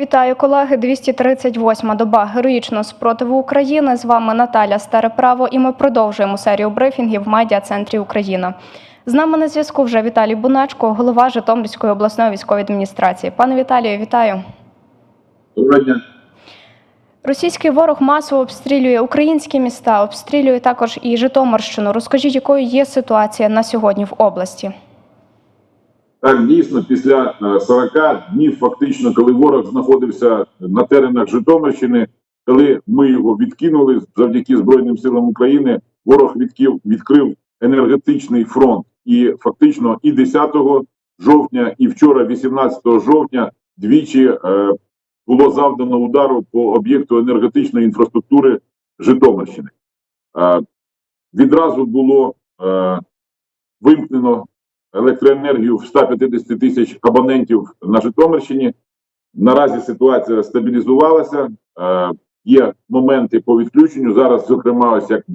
Вітаю, колеги. 238-ма доба героїчного спротиву України. З вами Наталя Стареправо, і ми продовжуємо серію брифінгів в медіа-центрі Україна. З нами на зв'язку вже Віталій Буначко, голова Житомирської обласної військової адміністрації. Пане Віталію, вітаю. Доброго дня. Російський ворог масово обстрілює українські міста, обстрілює також і Житомирщину. Розкажіть, якою є ситуація на сьогодні в області? Так, дійсно, після е, 40 днів, фактично, коли ворог знаходився на теренах Житомирщини, коли ми його відкинули завдяки Збройним силам України, ворог відкив, відкрив енергетичний фронт. І фактично і 10 жовтня, і вчора, 18 жовтня, двічі е, було завдано удару по об'єкту енергетичної інфраструктури Житомирщини. Е, відразу було е, вимкнено електроенергію в 150 тисяч абонентів на Житомирщині. Наразі ситуація стабілізувалася. Е, є моменти по відключенню. Зараз, зокрема, ось як е,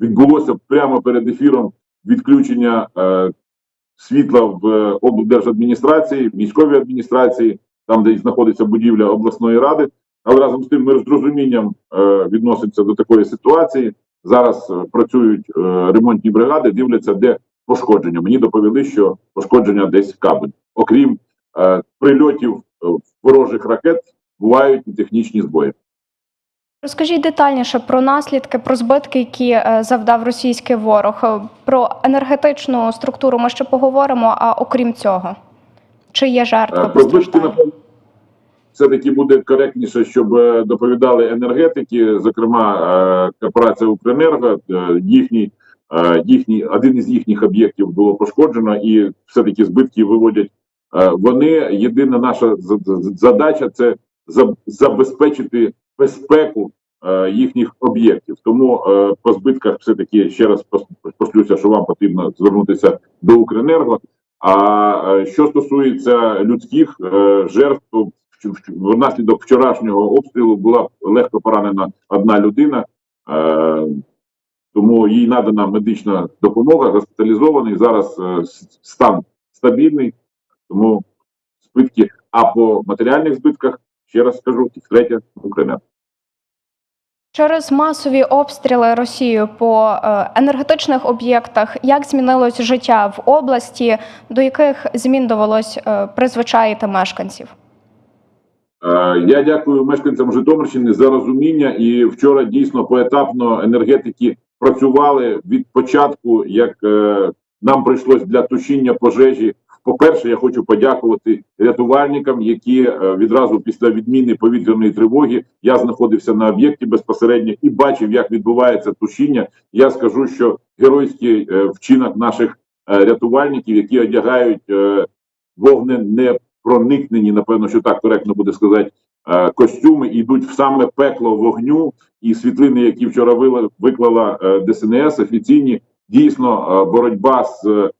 відбулося прямо перед ефіром відключення е, світла в облдержадміністрації, військовій адміністрації, там, де знаходиться будівля обласної ради. Але разом з тим ми з розумінням відносимося до такої ситуації. Зараз працюють ремонтні бригади, дивляться, де пошкодження. Мені доповіли, що пошкодження десь в кабель. Окрім е, прильотів е, ворожих ракет, бувають і технічні збої. Розкажіть детальніше про наслідки, про збитки, які е, завдав російський ворог. Е, Про енергетичну структуру ми ще поговоримо. А окрім цього, чи є жертви Про збитки, напевно, все-таки буде коректніше, щоб доповідали енергетики, зокрема корпорація Укренерго, їхній, е, їхній один із їхніх об'єктів було пошкоджено, і все-таки збитки виводять е, вони. Єдина наша задача це забезпечити безпеку е, їхніх об'єктів. Тому по збитках все-таки ще раз пошлюся, що вам потрібно звернутися до Укренерго. А що стосується людських жертв, внаслідок вчорашнього обстрілу була легко поранена одна людина, тому їй надана медична допомога, госпіталізований. Зараз е, стан стабільний, тому збитки. А по матеріальних збитках ще раз скажу, третє Укренерго. Через масові обстріли Росією по е, енергетичних об'єктах, як змінилось життя в області, до яких змін довелось е, призвичаїти мешканців? Е, Я дякую мешканцям Житомирщини за розуміння. І вчора дійсно поетапно енергетики працювали від початку, як е, нам прийшлось для тушіння пожежі. По-перше, я хочу подякувати рятувальникам, які е, відразу після відміни повітряної тривоги я знаходився на об'єкті безпосередньо і бачив, як відбувається тушіння. Я скажу, що геройський вчинок наших рятувальників, які одягають е, вогнепроникнені, напевно, що так коректно буде сказати, е, костюми йдуть в саме пекло вогню. І світлини, які вчора виклала е, ДСНС, офіційні, дійсно е, боротьба з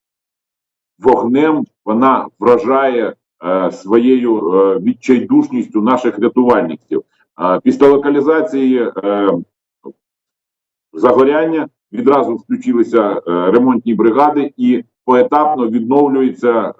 вогнем вона вражає своєю відчайдушністю наших рятувальників. Після локалізації загоряння відразу включилися ремонтні бригади і поетапно відновлюється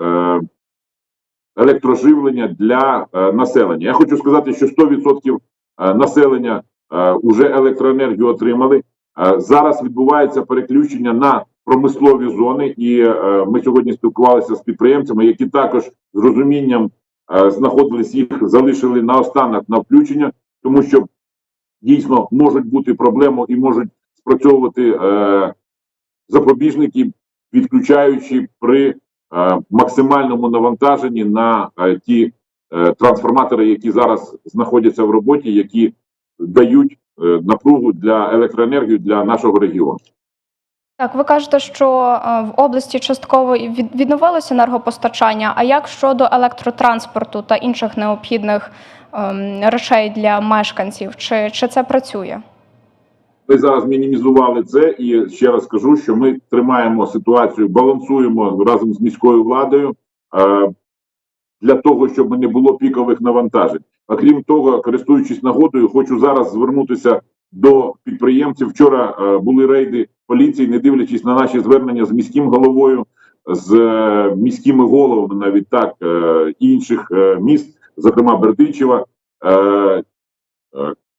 електроживлення для е, населення. Я хочу сказати, що 100% е, населення е, вже електроенергію отримали. Е, зараз відбувається переключення на промислові зони, і е, ми сьогодні спілкувалися з підприємцями, які також з розумінням е, знаходились їх, залишили наостанок на включення, тому що дійсно можуть бути проблеми і можуть спрацьовувати е, запобіжники, відключаючи при е, максимальному навантаженні на е, ті е, трансформатори, які зараз знаходяться в роботі, які дають е, напругу для електроенергії для нашого регіону. Так, ви кажете, що е, в області частково відновилося енергопостачання. А як щодо електротранспорту та інших необхідних ем, речей для мешканців? Чи, чи це працює? Ми зараз мінімізували це, і ще раз кажу, що ми тримаємо ситуацію, балансуємо разом з міською владою е, для того, щоб не було пікових навантажень. А крім того, користуючись нагодою, хочу зараз звернутися до підприємців. Вчора е, були рейди поліції, не дивлячись на наші звернення з міським головою, з е, міськими головами, навіть так е, інших е, міст. зокрема Бердичева, е, е,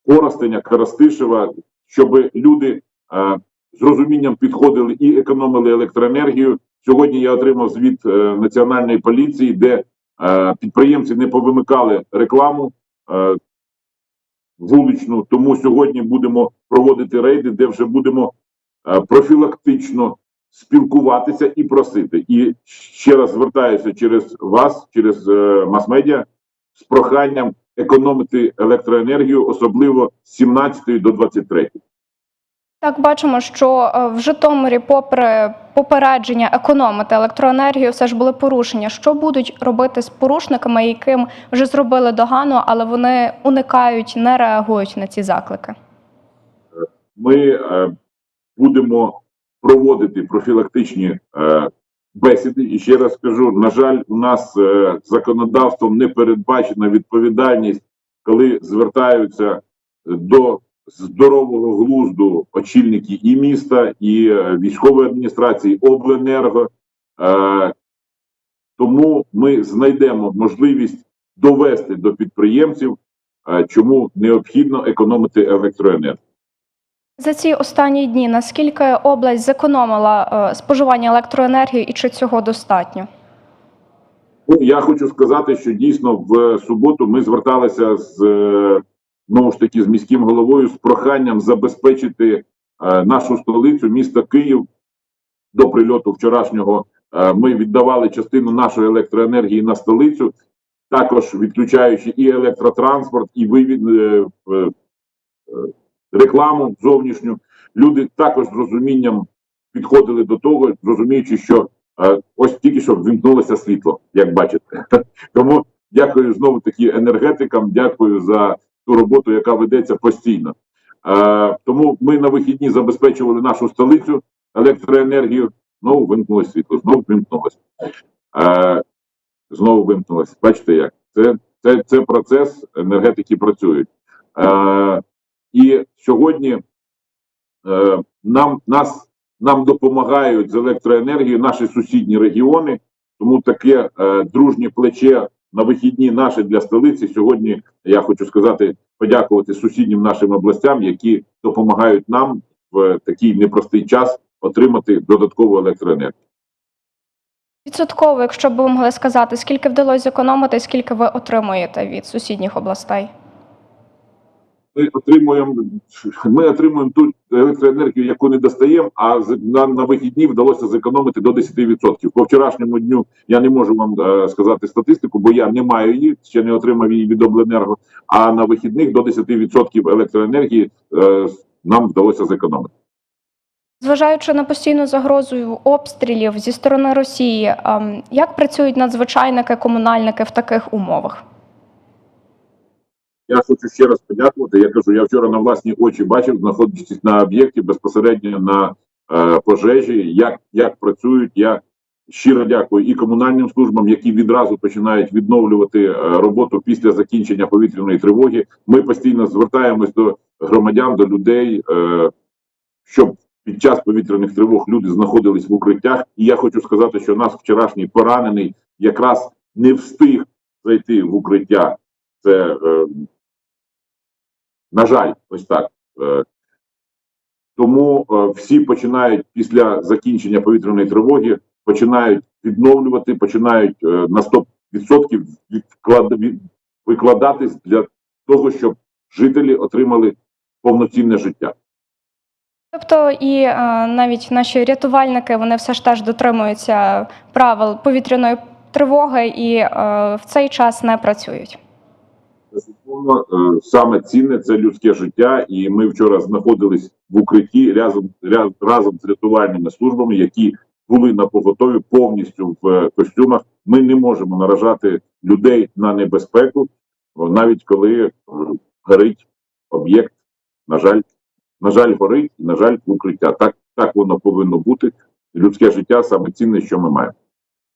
Коростеня, Карастишева, щоб люди е, з розумінням підходили і економили електроенергію. Сьогодні я отримав звіт е, національної поліції, де е, підприємці не повимикали рекламу вуличну. Тому сьогодні будемо проводити рейди, де вже будемо профілактично спілкуватися і просити. І ще раз звертаюся через вас, через мас-медіа, з проханням економити електроенергію, особливо з 17 до 23. Так, бачимо, що е, в Житомирі, попри попередження економити електроенергію, все ж були порушення. Що будуть робити з порушниками, яким вже зробили догану, але вони уникають, не реагують на ці заклики? Ми е, будемо проводити профілактичні е, бесіди. І ще раз скажу: на жаль, у нас е, законодавством не передбачена відповідальність, коли звертаються до здорового глузду очільники і міста, і е, військової адміністрації, обленерго. Е, тому ми знайдемо можливість довести до підприємців, е, чому необхідно економити електроенергію. За ці останні дні наскільки область зекономила е, споживання електроенергії і чи цього достатньо? Ну, я хочу сказати, що дійсно в суботу ми зверталися з е, знову ж таки з міським головою з проханням забезпечити е, нашу столицю, місто Київ до прильоту вчорашнього. Ми віддавали частину нашої електроенергії на столицю, також відключаючи і електротранспорт, і вивід рекламу зовнішню. Люди також з розумінням підходили до того, розуміючи, що е, ось тільки що ввімкнулося світло, як бачите. Тому дякую знову таки енергетикам. Дякую за ту роботу, яка ведеться постійно. Е, тому ми на вихідні забезпечували нашу столицю електроенергію. Знову вимкнулося світло, знову вимкнулося. Е, знову вимкнулося. Бачите, як це, це, це процес енергетики працюють. Е, і сьогодні е, нам нас нам допомагають з електроенергією наші сусідні регіони. Тому таке е, дружнє плече на вихідні наші для столиці. Сьогодні я хочу сказати, подякувати сусіднім нашим областям, які допомагають нам в такий непростий час отримати додаткову електроенергію. Відсотково, якщо б ви могли сказати, скільки вдалося зекономити, скільки ви отримуєте від сусідніх областей? Ми отримуємо ми отримуємо ту електроенергію, яку не достаємо. А на, на вихідні вдалося зекономити до 10%. По вчорашньому дню я не можу вам е, сказати статистику, бо я не маю її, ще не отримав її від обленерго. А на вихідних до 10% електроенергії е, нам вдалося зекономити. Зважаючи на постійну загрозу обстрілів зі сторони Росії, ем, як працюють надзвичайники, комунальники в таких умовах? Я хочу ще раз подякувати. Я кажу, я вчора на власні очі бачив, знаходячись на об'єкті безпосередньо на е, пожежі, як, як працюють. Я щиро дякую і комунальним службам, які відразу починають відновлювати е, роботу після закінчення повітряної тривоги. Ми постійно звертаємось до громадян, до людей, е, щоб під час повітряних тривог люди знаходились в укриттях. І я хочу сказати, що нас вчорашній поранений якраз не встиг зайти в укриття. Це е, на жаль, ось так. Е, Тому е, всі починають після закінчення повітряної тривоги, починають відновлювати, починають е, на 100% відклад... викладатись для того, щоб жителі отримали повноцінне життя. Тобто, і е, навіть наші рятувальники вони все ж теж дотримуються правил повітряної тривоги і е, в цей час не працюють. Безумовно, е, саме цінне це людське життя, і ми вчора знаходились в укритті разом разом з рятувальними службами, які були на поготові повністю в е, костюмах. Ми не можемо наражати людей на небезпеку, навіть коли е, горить об'єкт. На жаль, на жаль, горить і на жаль, укриття. Так, так воно повинно бути. Людське життя саме цінне, що ми маємо.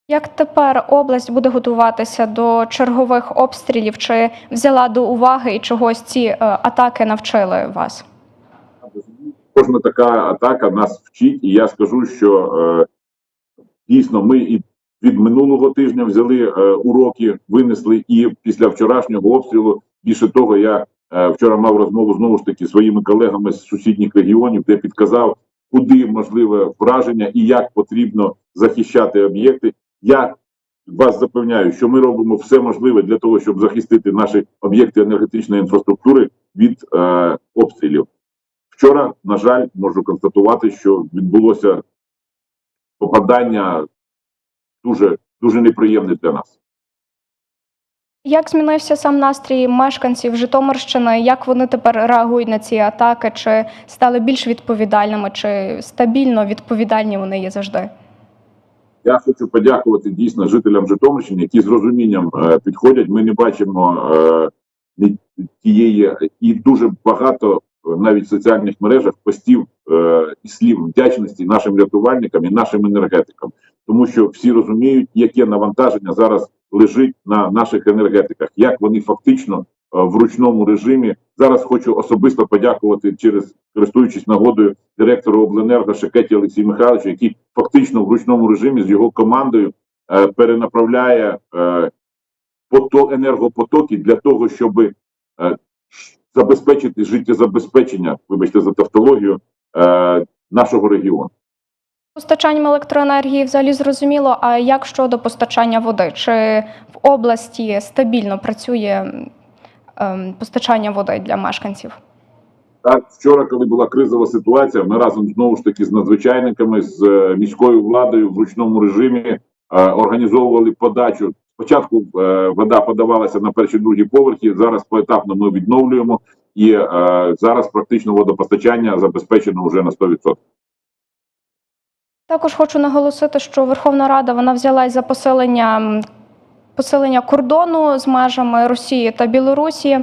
Як тепер область буде готуватися до чергових обстрілів? Чи взяла до уваги і чогось ці е, атаки навчили вас? Кожна така атака нас вчить, і я скажу, що е, дійсно ми і від минулого тижня взяли е, уроки, винесли і після вчорашнього обстрілу. Більше того, я е, вчора мав розмову знову ж таки своїми колегами з сусідніх регіонів, де підказав, куди можливе враження і як потрібно захищати об'єкти. Я вас запевняю, що ми робимо все можливе для того, щоб захистити наші об'єкти енергетичної інфраструктури від е, обстрілів. Вчора, на жаль, можу констатувати, що відбулося попадання дуже дуже неприємне для нас. Як змінився сам настрій мешканців Житомирщини? Як вони тепер реагують на ці атаки? Чи стали більш відповідальними, чи стабільно відповідальні вони є завжди? Я хочу подякувати дійсно жителям Житомирщини, які з розумінням е, підходять. Ми не бачимо е, тієї і дуже багато е, навіть в соціальних мережах постів і слів вдячності нашим рятувальникам і нашим енергетикам, тому що всі розуміють, яке навантаження зараз лежить на наших енергетиках, як вони фактично в ручному режимі. Зараз хочу особисто подякувати через користуючись нагодою директору обленерго Шекеті Олексію Михайловичу, який фактично в ручному режимі з його командою е, перенаправляє е, пото, енергопотоки для того, щоб е, забезпечити життєзабезпечення, вибачте за тавтологію, е, нашого регіону. Постачанням електроенергії взагалі зрозуміло. А як щодо постачання води? Чи в області стабільно працює постачання води для мешканців? Так, вчора, коли була кризова ситуація, ми разом знову ж таки з надзвичайниками, з е, міською владою в ручному режимі е, організовували подачу. Спочатку е, вода подавалася на перші другі поверхи. Зараз поетапно ми відновлюємо, і е, зараз практично водопостачання забезпечено вже на 100%. Також хочу наголосити, що Верховна Рада вона взялась за посилення, посилення кордону з межами Росії та Білорусі.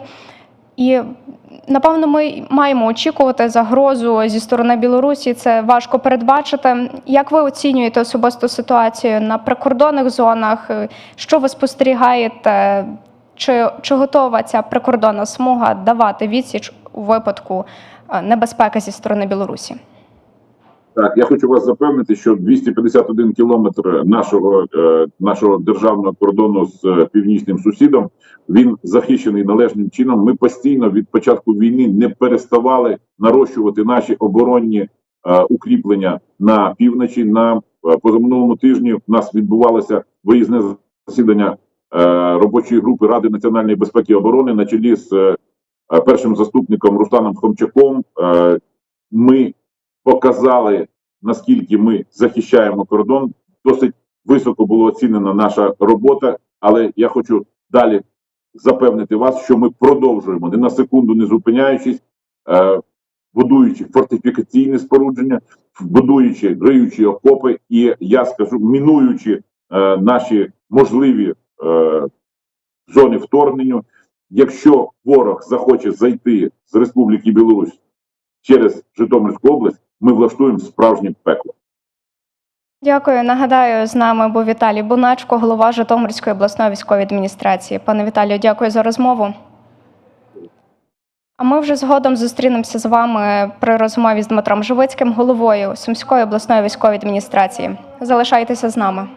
І напевно ми маємо очікувати загрозу зі сторони Білорусі. Це важко передбачити. Як ви оцінюєте особисту ситуацію на прикордонних зонах? Що ви спостерігаєте? Чи, чи готова ця прикордонна смуга давати відсіч у випадку е, небезпеки зі сторони Білорусі? Так, я хочу вас запевнити, що 251 кілометр нашого е, нашого державного кордону з е, північним сусідом він захищений належним чином. Ми постійно від початку війни не переставали нарощувати наші оборонні е, укріплення на півночі. На е, позаминулому тижні в нас відбувалося виїзне засідання е, робочої групи Ради національної безпеки і оборони на чолі з е, першим заступником Русланом Хомчаком. Е, ми показали наскільки ми захищаємо кордон. Досить високо була оцінена наша робота, але я хочу далі запевнити вас, що ми продовжуємо не на секунду не зупиняючись, е, будуючи фортифікаційне спорудження, будуючи риючі окопи, і я скажу, мінуючи е, наші можливі е, зони вторгнення. Якщо ворог захоче зайти з Республіки Білорусь через Житомирську область, ми влаштуємо справжнє пекло. Дякую. Нагадаю, з нами був Віталій Буначко, голова Житомирської обласної військової адміністрації. Пане Віталію, дякую за розмову. А ми вже згодом зустрінемося з вами при розмові з Дмитром Живицьким, головою Сумської обласної військової адміністрації. Залишайтеся з нами.